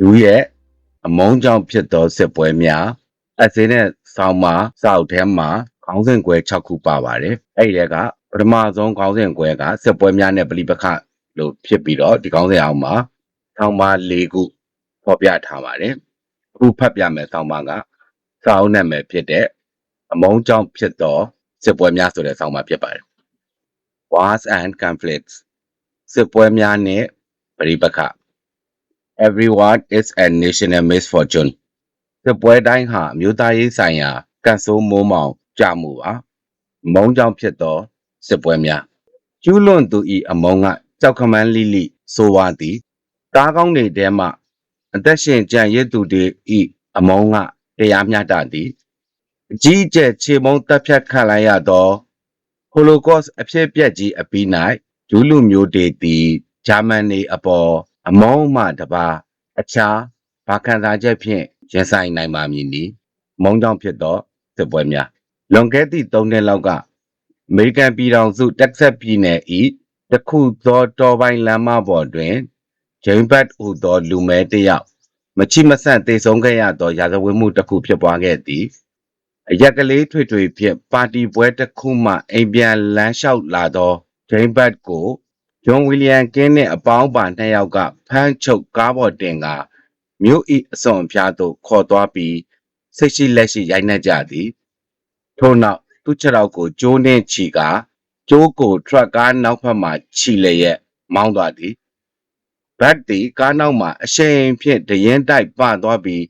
ဂျူးရဲ့အမုန်းကြောင့်ဖြစ်သောစစ်ပွဲများအစင်းနဲ့ဆောင်းမှာစောက်ထဲမှာခေါင်းစဉ်ကွဲ6ခုပါပါတယ်အဲ့ဒီကပထမဆုံးခေါင်းစဉ်ကွဲကစစ်ပွဲများနဲ့ပြိပခလို့ဖြစ်ပြီးတော့ဒီခေါင်းစဉ်အောင်မှာဆောင်းပါ၄ခုဖော်ပြထားပါတယ်အခုဖတ်ပြမယ်ဆောင်းပါကစောင်းနာမည်ဖြစ်တဲ့အမုန်းကြောင့်ဖြစ်သောစစ်ပွဲများဆိုတဲ့ဆောင်းပါဖြစ်ပါတယ် wars and conflicts စစ်ပွဲများနဲ့ပြိပခ everyone is a national misfortune စစ်ပွဲတိုင်းဟာအမျိုးသားရေးဆိုင်ရာကန့်ဆိုးမိုးမောင်ကြမှုပါမုံကြောင့်ဖြစ်သောစစ်ပွဲများကျူးလွန်သူ၏အမုန်းကကြောက်ခမန်းလိလိဆိုဝါသည်တားကောင်းတွေထဲမှအသက်ရှင်ကြံရစ်သူတွေ၏အမုန်းကတရားမျှတသည်အကြီးအကျယ်ခြေမုံတပ်ဖြတ်ခံလိုက်ရသော Holocaust အဖြစ်အပျက်ကြီးအပြီး၌ဂျူးလူမျိုးတွေသည်ဂျာမန်နေအပေါ် အမုန်းမှတပါအခြားဘာခံစားချက်ဖြင့်ရင်ဆိုင်နိုင်ပါမည်နီမုန်းကြောင့်ဖြစ်သောစစ်ပွဲများလွန်ခဲ့သည့်၃နှစ်လောက်ကအမေရိကန်ပြည်ထောင်စုတက်ဆက်ပြည်နယ်၏တစ်ခုသောတော်ပိုင်းလမ်းမပေါ်တွင်ဂျိမ်းဘတ်ဟူသောလူမဲတစ်ယောက်မချိမဆန့်တေဆုံးခဲ့ရသောရာဇဝတ်မှုတစ်ခုဖြစ်ပွားခဲ့သည်အရက်ကလေးထွေထွေဖြင့်ပါတီပွဲတစ်ခုမှအိမ်ပြန်လမ်းလျှောက်လာသောဂျိမ်းဘတ်ကို ဂျွန်ဝီလျံကင်းနှင့်အပေါင်းပါနှစ်ယောက်ကဖမ်းချုပ်ကားပေါ်တင်ကာမြို့၏အစွန်အဖျားသို့ခေါ်သွားပြီးစိတ်ရှိလက်ရှိရိုက်နှက်ကြသည် ထို့နောက်သူ့ခြေထောက်ကိုကျိုးနှင့်ချီကာကျိုးကိုထရက်ကားနောက်ဘက်မှခြီလျက်မောင်းသွားသည်ဘတ်သည်ကားနောက်မှအရှိန်ဖြင့်တရင်တိုက်ပသွားပြီး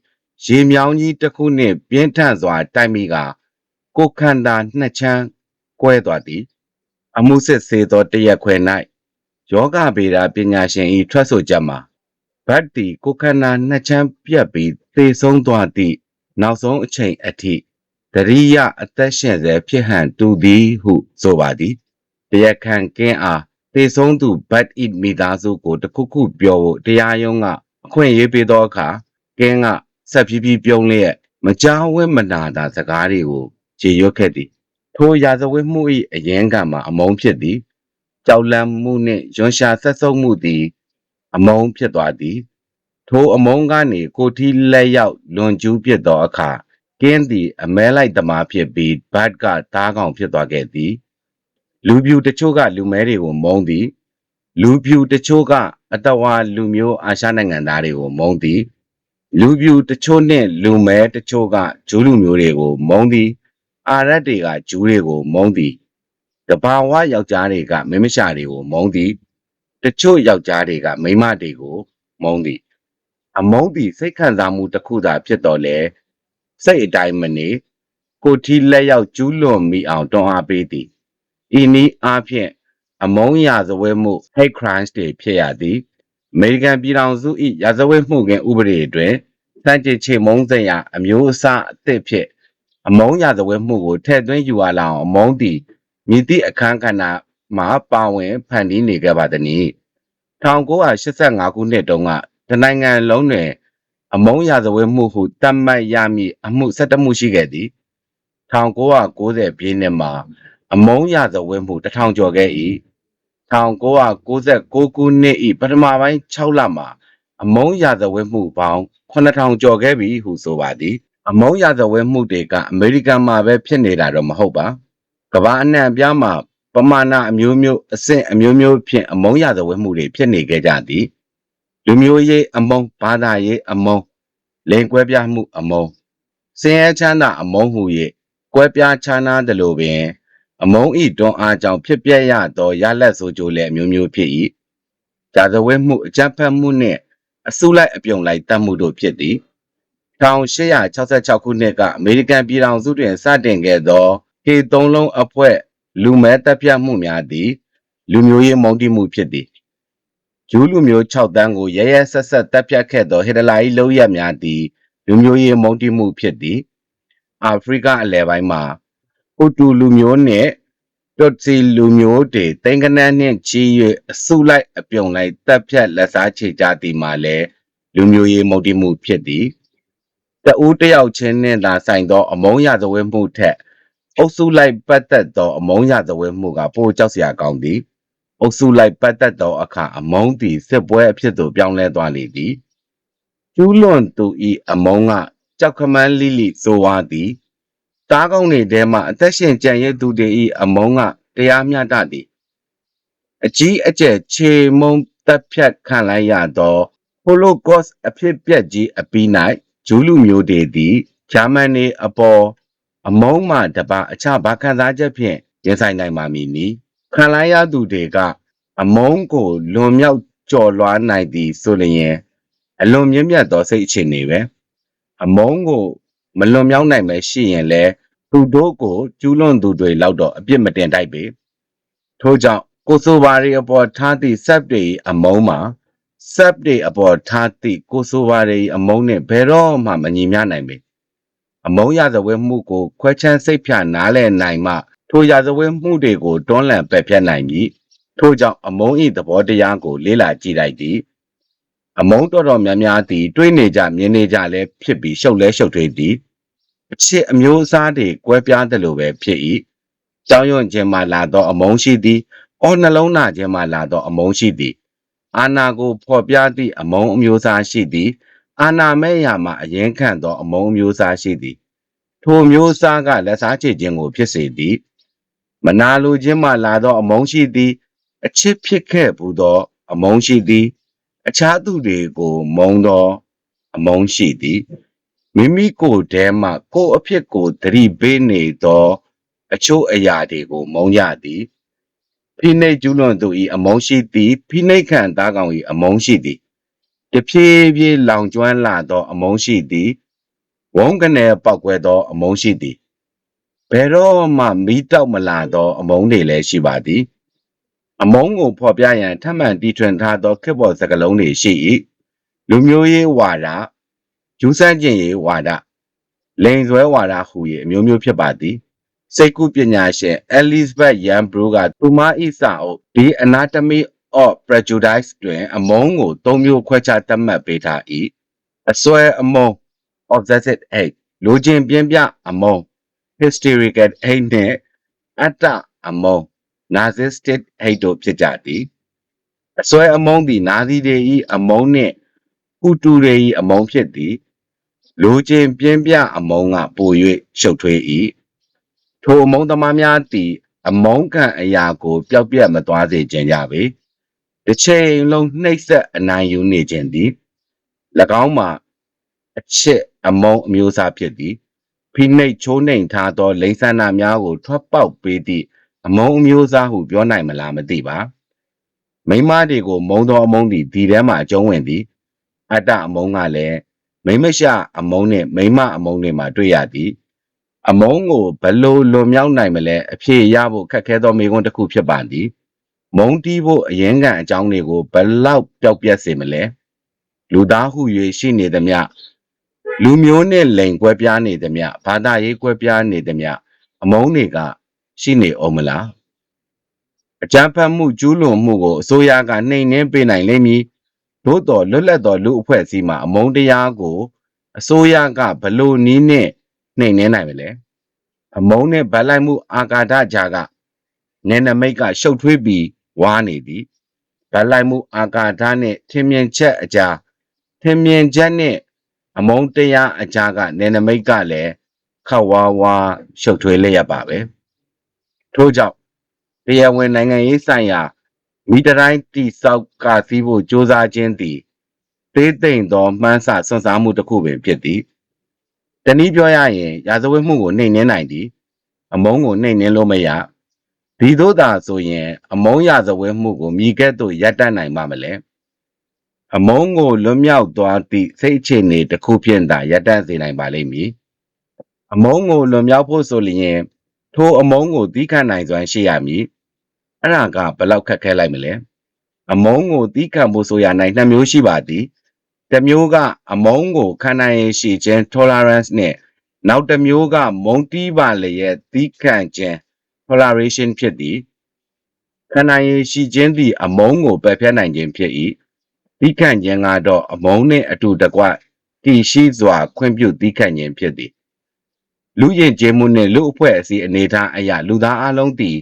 ရေမြောင်းကြီးတစ်ခုနှင့်ပြင်းထန်စွာတိုက်မိကာကိုယ်ခန္ဓာနှစ်ချမ်းကွဲသွားသည် အမှုစစ်ဆေးသောတရက်ခွဲ၌ ယောဂဗေဒပညာရှင်၏ထွက်ဆိုချက်မှာဘတ်တီကိုယ်ခန္ဓာနှစ်ချမ်းပြတ်ပြီးသေဆုံးသွားသည့်နောက်ဆုံးအချိန်အထိတရိယအသက်ရှင်စေဖြစ်ဟန်တူသည်ဟုဆိုပါသည်တရားခံကင်းအားသေဆုံးသူဘတ်အစ်မိသားစုကိုတခုခုပြောဖို့တရားရုံးကအခွင့်အရေးပေးသောအခါကင်းကဆက်ဖြည်းဖြည်းပြုံးလျက်မကြောက်ဝဲမနာတာစကားတွေကိုခြေရွတ်ခဲ့သည်ထိုရာဇဝတ်မှု၏အရင်ကမှအမုန်းဖြစ်သည် ကြောက်လန့်မှုနှင့်ရွံရှာဆက်ဆုပ်မှုသည် အမုန်းဖြစ်သွားသည် ထိုအမုန်းကနေကိုထီလက်ရောက်လွန်ကျူးဖြစ်သောအခါကင်းသည်အမဲလိုက်သမားဖြစ်ပြီးဘတ်ကသားကောင်ဖြစ်သွားခဲ့သည် လူပြူတချို့ကလူမဲတွေကိုမုန်းသည် လူပြူတချို့ကအတဝါလူမျိုးအာရှနိုင်ငံသားတွေကိုမုန်းသည်လူပြူတချို့နဲ့လူမဲတချို့ကဂျူးလူမျိုးတွေကိုမုန်းသည် အာရက်တွေကဂျူးတွေကိုမုန်းသည် တဘာဝယောက်ျားတွေကမိမရှာတွေကိုမုန်းသည်တချို့ယောက်ျားတွေကမိန်းမတွေကိုမုန်းသည် အမုန်းသည်စိတ်ခံစားမှုတစ်ခုသာဖြစ်တော်လဲစိတ်အတိုင်းမနေကိုထီလက်ရောက်ကျူးလွန်မိအောင်တွန်းအားပေးသည်ဤနည်းအားဖြင့်အမုန်းရာဇဝဲမှု hate crimes တွေဖြစ်ရသည်အမေရိကန်ပြည်ထောင်စု၏ရာဇဝတ်မှုကင်ဥပဒေတွင်စံကြေချေမုန်းစရာအမျိုးအစားအသစ်ဖြင့်အမုန်းရာဇဝတ်မှုကိုထည့်သွင်းယူရလာအောင်အမုန်းသည် မြည်သည့်အခန်းကဏ္ဍမှာပါဝင်ဖန်တီးနေခဲ့ပါသည်။1985ခုနှစ်တုန်းကတနိုင်ငံလုံးတွင်အမုန်းရာဇဝတ်မှုဟုသတ်မှတ်ရမည့်အမှု17မှုရှိခဲ့သည်။1990ပြည့်နှစ်မှာ အမုန်းရာဇဝတ်မှု1000ကျော်ခဲ့၏1996ခုနှစ်၏ပထမပိုင်း6လမှာအမုန်းရာဇဝတ်မှုပေါင်း9000ကျော်ခဲ့ပြီဟုဆိုပါသည် အမုန်းရာဇဝတ်မှုတွေကအမေရိကန်မှာပဲဖြစ်နေတာတော့မဟုတ်ပါ ကမ္ဘာအနှံ့အပြားမှာပမာဏအမျိုးမျိုးအဆင့်အမျိုးမျိုးဖြင့်အမုန်းရာဇဝတ်မှုတွေဖြစ်နေခဲ့ကြသည်လူမျိုးရေးအမုန်းဘာသာရေးအမုန်းလိန်ကွဲပြားမှုအမုန်းစင်ရဲချမ်းသာအမုန်းဟု၍ကွဲပြားခြားနားသလိုပင် အမုန်းဤတွန်းအားကြောင့်ဖြစ်ပျက်ရသောရလက်ဆိုးကြိုးလည်းအမျိုးမျိုးဖြစ်၏ဂျာဇဝဲမှုအကြမ်းဖက်မှုနှင့်အစုလိုက်အပြုံလိုက်တတ်မှုတို့ဖြစ်သည်1866ခုနှစ်ကအမေရိကန်ပြည်ထောင်စုတွင်စတင်ခဲ့သော ကေသုံးလုံးအဖွဲ့လူမဲတပ်ဖြတ်မှုများသည် လူမျိုးရေးမုန်းတီးမှုဖြစ်သည်ဂျူးလူမျိုး6တန်းကိုရရဲဆက်ဆက်တပ်ဖြတ်ခဲ့သောဟစ်တလာ၏လုပ်ရက်များသည် လူမျိုးရေးမုန်းတီးမှုဖြစ်သည်အာဖရိကအလယ်ပိုင်းမှာဥတူလူမျိုးနှင့်တွတ်စီလူမျိုးတွေတိန်ကနန်းနှင့်ချီ၍အစုလိုက်အပြုံလိုက်တပ်ဖြတ်လက်စားချေကြသည်မှာလည်းလူမျိုးရေးမုန်းတီးမှုဖြစ်သည်တဦးတယောက်ချင်းနှင့်သာဆိုင်သော အမုန်းရဇဝဲမှုထက် အုပ်စုလိုက်ပတ်သက်သောအမုန်းရဇဝဲမှုကပိုကြောက်စရာကောင်းသည်အုပ်စုလိုက်ပတ်သက်သောအခါအမုန်းသည်စစ်ပွဲအဖြစ်သို့ပြောင်းလဲသွားလေသည်ကျူးလွန်သူဤအမုန်းကကြောက်ခမန်းလိလိဆိုဝါသည်တားကောင်းတွေထဲမှအသက်ရှင်ကြံ့ရဲ့သူတွေဤအမုန်းကတရားမျှတသည်အကြီးအကျယ်ခြေမုံတက်ဖြတ်ခံလိုက်ရသော Holocaust အဖြစ်ပြက်ကြီးအပြီး၌ဂျူးလူမျိုးတွေသည်ဂျာမန်နေအပေါ် အမုန်းမှတပါအခြားဘာခံစားချက်ဖြင့်ရင်ဆိုင်နိုင်ပါမည်နီခံလိုက်ရသူတွေကအမုန်းကိုလွန်မြောက်ကျော်လွှားနိုင်သည်ဆိုလျင်အလွန်မြင့်မြတ်သောစိတ်အခြေအနေပဲအမုန်းကိုမလွန်မြောက်နိုင်ပဲရှိရင်လည်းသူတို့ကိုကျူးလွန်သူတွေလောက်တော့အပြစ်မတင်တိုက်ပေထို့ကြောင့်ကိုဆိုဗာရီအပေါ်ထားသည့် sub တွေအမုန်းမှာ sub တွေအပေါ်ထားသည့်ကိုဆိုဗာရီအမုန်းနဲ့ဘယ်တော့မှမညီမျှနိုင်ပေ အမုန်းရဇဝဲမှုကိုခွဲချမ်းစိတ်ဖြာနားလည်နိုင်မှ ထိုရဇဝဲမှုတွေကိုတွန်းလှန်ပယ်ဖျက်နိုင်မည်ထို့ကြောင့်အမုန်းဤသဘောတရားကို လေ့လာကြည့်လိုက်သည်အမုန်းတော်တော်များများသည်တွေးနေကြမြင်နေကြလဲဖြစ်ပြီးရှုပ်လဲရှုပ်ထွေးသည်အချစ်အမျိုးအစားတွေကွဲပြားတယ်လို့ပဲဖြစ်၏ကြောင်းရွံ့ခြင်းမှလာသော အမုန်းရှိသည်အော်နှလုံးနာခြင်းမှလာသော အမုန်းရှိသည်အာနာကိုဖော်ပြသည့်အမုန်းအမျိုးအစားရှိသည် အာနာမဲ့ရာမှာအရင်ခံသော အမုန်းအမျိုးအစားရှိသည်ထိုမျိုးအစားကလက်စားချေခြင်းကိုဖြစ်စေသည် မနာလိုခြင်းမှလာသော အမုန်းရှိသည် အချစ်ဖြစ်ခဲ့ဘူးသော အမုန်းရှိသည် အခြားသူတွေကို မုန်းသော အမုန်းရှိသည်မိမိကိုယ်ထဲမှကိုယ်အဖြစ်ကိုသတိပေးနေသော အချို့အရာတွေကို မုန်းကြသည်ဖိနှိပ်ကျူးလွန်သူ၏အမုန်းရှိသည်ဖိနှိပ်ခံသားကောင်၏အမုန်းရှိသည် တဖြည်းဖြည်းလောင်ကျွမ်းလာသော အမုန်းရှိသည်ဝုန်းကနေပောက်ကွဲသော အမုန်းရှိသည်ဘယ်တော့မှမီးတောက်မလာသော အမုန်းတွေလည်းရှိပါသည် အမုန်းကိုဖော်ပြရန်ထပ်မံတီထွင်ထားသောခေတ်ပေါ်စကားလုံးတွေရှိ၏လူမျိုးရေးဝါဒယူဆကျင်ရေးဝါဒလိန်ဆွဲဝါဒဟူ၍အမျိုးမျိုးဖြစ်ပါသည်စိတ်ကူးပညာရှင် Elizabeth Young Brew ကသူမ၏စာအုပ် The Anatomy of Prejudice တွင်အမုန်းကို၃မျိုးခွဲခြားသတ်မှတ်ပေးထား၏အစွဲအမုန်း obsessive hate လူချင်းပြင်းပြအမုန်း hysterical hate နှင့်အတ္တအမုန်း narcissistic hate တို့ဖြစ်ကြသည်အစွဲအမုန်းသည်နာသီတွေ၏အမုန်းနှင့်ဟူတူတွေ၏အမုန်းဖြစ်သည်လူချင်းပြင်းပြအမုန်းကပို၍ရှုပ်ထွေး၏ထိုအမုန်းသမားများသည်အမုန်းခံအရာကိုပျောက်ပြတ်မသွားစေခြင်းကြပေ တစ်ချိန်လုံးနှိပ်စက်အနိုင်ယူနေခြင်းသည်၎င်းမှာအချစ်အမုန်းအမျိုးအစားဖြစ်သည်ဖိနှိပ်ချိုးနှိမ်ထားသောလိမ့်ဆန္ဒများကို ထွက်ပေါက်ပေးသည့်အမုန်းအမျိုးအစားဟုပြောနိုင်မလားမသိပါမိမတွေကိုမုံသောအမုန်းသည်ဒီထဲမှာအကျုံးဝင်သည်အတ္တအမုန်းကလည်းမိမရှအမုန်းနှင့်မိမအမုန်းတွေမှာတွေ့ရသည်အမုန်းကိုဘလို့လွန်မြောက်နိုင်မလဲအဖြေရဖို့ခက်ခဲသောမိကွန်းတစ်ခုဖြစ်ပါသည် မုံတီးဖို့အရင်ကန်အကြောင်းတွေကိုဘလောက်ပျောက်ပြက်စေမလဲလူသားဟု၍ရှိနေသမျှလူမျိုးနဲ့လိန်ကွဲပြားနေသမျှဘာသာရေးကွဲပြားနေသမျှအမုန်းတွေကရှိနေအောင်မလားအကြမ်းဖက်မှုကျူးလွန်မှုကိုအစိုးရကနှိမ်နှင်းပေးနိုင်လိမ့်မည်သို့တော်လွတ်လပ်သောလူအဖွဲ့အစည်းမှာအမုန်းတရားကိုအစိုးရကဘလို့နီးနဲ့နှိမ်နှင်းနိုင်မလဲအမုန်းနဲ့ဗလိုက်မှုအာကာဒကြားကနယ်နမိတ်ကရှုပ်ထွေးပြီး ဝါနေသည်ဗလိုက်မှုအာကာဒနဲ့ထင်မြင်ချက်အကြားထင်မြင်ချက်နဲ့အမုန်းတရားအကြားကနယ်နမိတ်ကလည်းခက်ဝါဝါရှုပ်ထွေးလျက်ပါပဲထို့ကြောင့်တရားဝင်နိုင်ငံရေးဆိုင်ရာမိတတိုင်းတိဆောက်ကစည်းဖို့စ조사ခြင်းသည်သေးသိမ်သောမှန်းဆဆွမ်းစားမှုတစ်ခုပင်ဖြစ်သည်တနည်းပြောရရင် ရာဇဝတ်မှုကိုနှိမ်နှင်းနိုင်သည် အမုန်းကိုနှိမ်နှင်းလို့မရ ဒီတို့သာဆိုရင် အမုန်းရာဇဝတ်မှုကိုမြည်ကဲ့သို့ရပ်တန့်နိုင်ပါမလဲအမုန်းကိုလွတ်မြောက်သွားသည့်စိတ်အခြေအနေတစ်ခုဖြင့်သာရပ်တန့်စေနိုင်ပါလိမ့်မည်အမုန်းကိုလွန်မြောက်ဖို့ဆိုလျင်ထိုအမုန်းကိုသီးခံနိုင်စွမ်းရှိရမည်အဲ့ဒါကဘလောက်ခက်ခဲလိုက်မလဲအမုန်းကိုသီးခံဖို့ဆိုရနိုင်နှစ်မျိုးရှိပါသည်တစ်မျိုးကအမုန်းကိုခံနိုင်ရရှိခြင်း tolerance နဲ့နောက်တစ်မျိုးကမုန်းတီးပါလျက်သီးခံခြင်း toleration ဖြစ်သည်ခံနိုင်ရရှိခြင်းသည် အမုန်းကိုပယ်ဖျက်နိုင်ခြင်းဖြစ်၏သီးခံခြင်းကတော့အမုန်းနှင့်အတူတကွတည်ရှိစွာ ခွင့်ပြုသီးခံခြင်းဖြစ်သည်လူရင်ကျေးမှုနှင့်လူအဖွဲ့အစည်းအနေထားအရာလူသားအလုံးသည်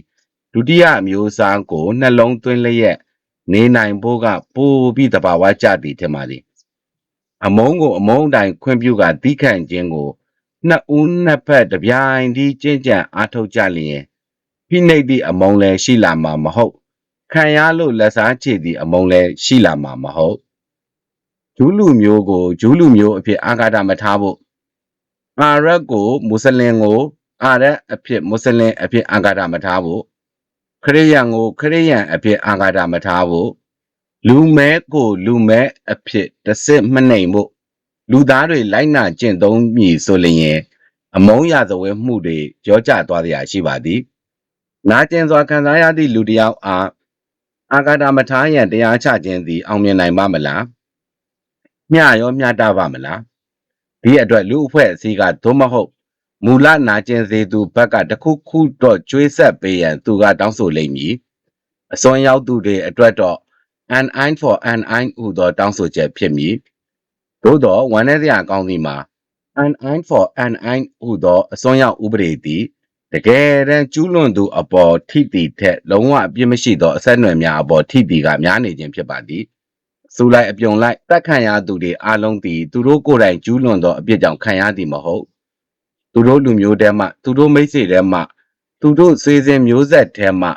ဒုတိယအမျိုးအစားကိုနှလုံးသွင်းလျက်နေနိုင်ဖို့ကပိုပြီးတဘာဝကျသည်ထင်ပါသည်အမုန်းကိုအမုန်းအတိုင်းခွင့်ပြုကတီးခန့်ခြင်းကိုနှစ်ဦးနှစ်ဖက်တစ်ပြိုင်တည်းကျင့်ကြံအားထုတ်ကြလျင် ဖိနှိပ်သည့်အမုန်းလည်းရှိလာမှာမဟုတ်ခံရလို့လက်စားချေသည့်အမုန်းလည်းရှိလာမှာမဟုတ်ဂျူးလူမျိုးကိုဂျူးလူမျိုးအဖြစ်အာဃာတမထားဖို့အာရက်ကိုမွတ်စလင်ကိုအာရက်အဖြစ်မွတ်စလင်အဖြစ်အာဃာတမထားဖို့ခရစ်ယာန်ကိုခရစ်ယာန်အဖြစ်အာဃာတမထားဖို့လူမဲကိုလူမဲအဖြစ်တစ်စစ်မနှိမ်ဖို့လူသားတွေလိုက်နာကျင့်သုံးမည်ဆိုလျင်အမုန်းရသဝဲမှုတွေကြောကြသွားရရှိပါသည် နာကျင်စွာခံစားရသည့်လူတစ်ယောက်အားအာဃာတမထားရန်တရားချခြင်းသည် အောင်မြင်နိုင်ပါမလားမျှရောမျှတပါမလားဒီအတွက်လူအဖွဲ့အစည်းကသို့မဟုတ်မူလနာကျင်စေသူဘက်ကတစ်ခုခုတော့ကျွေးဆက်ပေးရန်သူကတောင်းဆိုလိမ့်မည်အစွမ်းရောက်သူတွေအတွက်တော့ an eye for an eye ဟူသောတောင်းဆိုချက်ဖြစ်မည်သို့တော့ဝန်내စရာကောင်းသည်မှာ an eye for an eye ဟူသောအစွမ်းရောက်ဥပဒေသည် တကယ်တမ်းကျူးလွန်သူအပေါ်ထိတီထက်လုံးဝအပြစ်မရှိသောအဆက်အနွယ်များအပေါ်ထိတီကများနေခြင်းဖြစ်ပါသည်စူလိုက်အပြုံလိုက်တတ်ခံရသူတွေအလုံးသည်သူတို့ကိုယ်တိုင်ကျူးလွန်သောအပြစ်ကြောင့်ခံရသည်မဟုတ်သူတို့လူမျိုးတဲမှသူတို့မိတ်ဆွေတဲမှသူတို့စေစဉ်မျိုးဆက်တဲမှ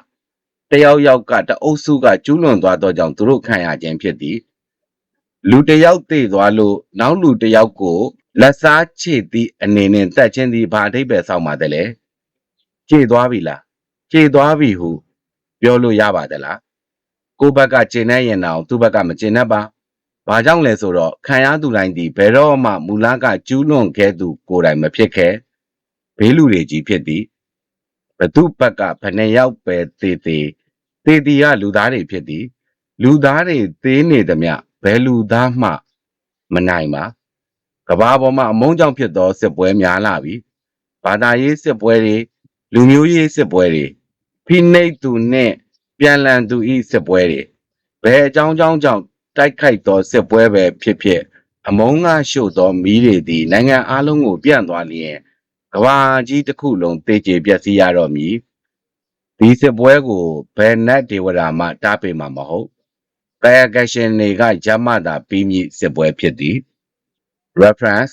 တယောက်ယောက်ကတအုပ်စုကကျူးလွန်သွားသောကြောင့်သူတို့ခံရခြင်းဖြစ်သည်လူတစ်ယောက်တည်သွားလို့နောက်လူတစ်ယောက်ကိုလက်စားချေသည့်အနေနဲ့တက်ချင်းသည်ဘာအဓိပ္ပာယ်ဆောင်ပါသလဲ ခြေသွားပြီလားခြေသွားပြီဟု ပြောလို့ရပါသလားကိုယ့်ဘက်ကကျင်နေရင်တော့သူ့ဘက်ကမကျင်တတ်ပါဘာကြောင့်လဲဆိုတော့ခံရသူတိုင်းဒီဘယ်တော့မှမူလကကျူးလွန်ခဲ့သူကိုယ်တိုင်မဖြစ်ခဲ့ဘေးလူတွေကြီးဖြစ်သည်ဘသူဘက်ကဘယ်နှယောက်ပဲသေးသေးသေးတီကလူသားတွေဖြစ်သည်လူသားတွေသေးနေသမျှဘယ်လူသားမှမနိုင်ပါကဘာပေါ်မှာအမုန်းကြောင့်ဖြစ်သောစစ်ပွဲများလာပြီဘာသာရေးစစ်ပွဲတွေ လူမျိုးရေးစစ်ပွဲတွေဖိနှိပ်သူနဲ့ပြန်လည်သူဤစစ်ပွဲတွေဘယ်အကြောင်းကြောင့်ကြောင့်တိုက်ခိုက်သောစစ်ပွဲပဲဖြစ်ဖြစ်အမုန်းကရှို့သောမီးတွေသည်နိုင်ငံအလုံးကို ပြန့်သွားလျင်ကဘာကြီးတစ်ခုလုံးတေကျေပျက်စီးရတော့မည်ဒီစစ်ပွဲကိုဘယ်နတ်ဒေဝတာမှတားပေးမှာမဟုတ်ကာယကရှင်တွေကဂျမတာပြီးမြည်စစ်ပွဲဖြစ်သည် reference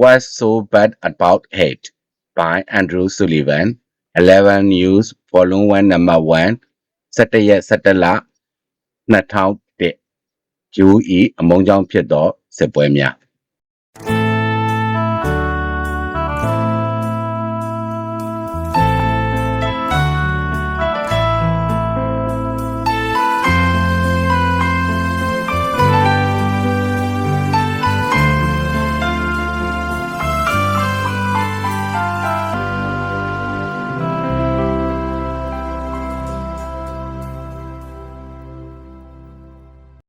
what's so bad about hate by Andrew Sullivan 11 news volume 1 number 1 17ရက်17လ2001ကျူးဤအမုံကြောင့်ဖြစ်သောစစ်ပွဲများ